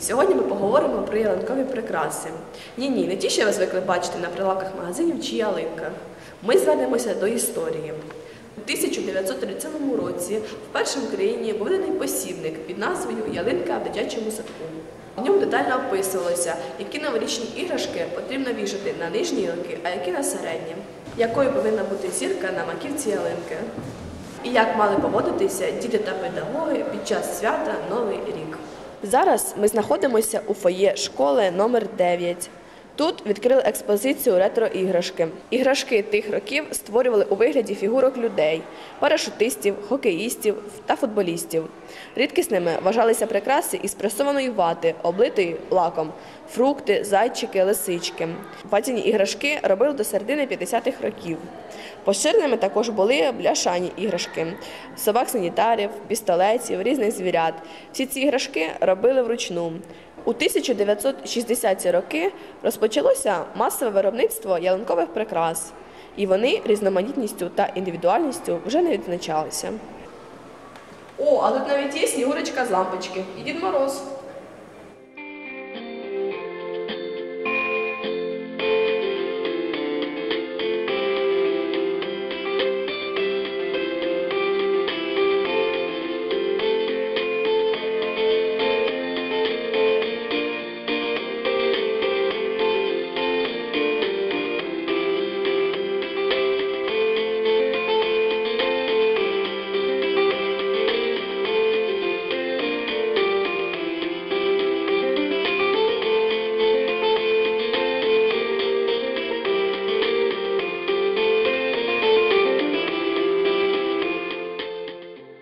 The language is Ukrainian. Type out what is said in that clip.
Сьогодні ми поговоримо про ялинкові прикраси. Ні, ні, не ті, що ви звикли бачити на прилавках магазинів чи ялинках. Ми звернемося до історії. У 1937 році в Україні був виданий посібник під назвою Ялинка в дитячому садку. В ньому детально описувалося, які новорічні іграшки потрібно вішати на нижні ялинки, а які на середні, якою повинна бути зірка на маківці ялинки, і як мали поводитися діти та педагоги під час свята Новий рік. Зараз ми знаходимося у фоє школи номер 9. Тут відкрили експозицію ретро-іграшки. Іграшки тих років створювали у вигляді фігурок людей, парашутистів, хокеїстів та футболістів. Рідкісними вважалися прикраси із пресованої вати, облитої лаком, фрукти, зайчики, лисички. Ватяні іграшки робили до середини 50-х років. Поширеними також були бляшані іграшки, собак-санітарів, пістолетів, різних звірят. Всі ці іграшки робили вручну. У 1960-ті роки розпочалося масове виробництво ялинкових прикрас, і вони різноманітністю та індивідуальністю вже не відзначалися. О, а тут навіть є снігурочка з лампочки і Дід Мороз.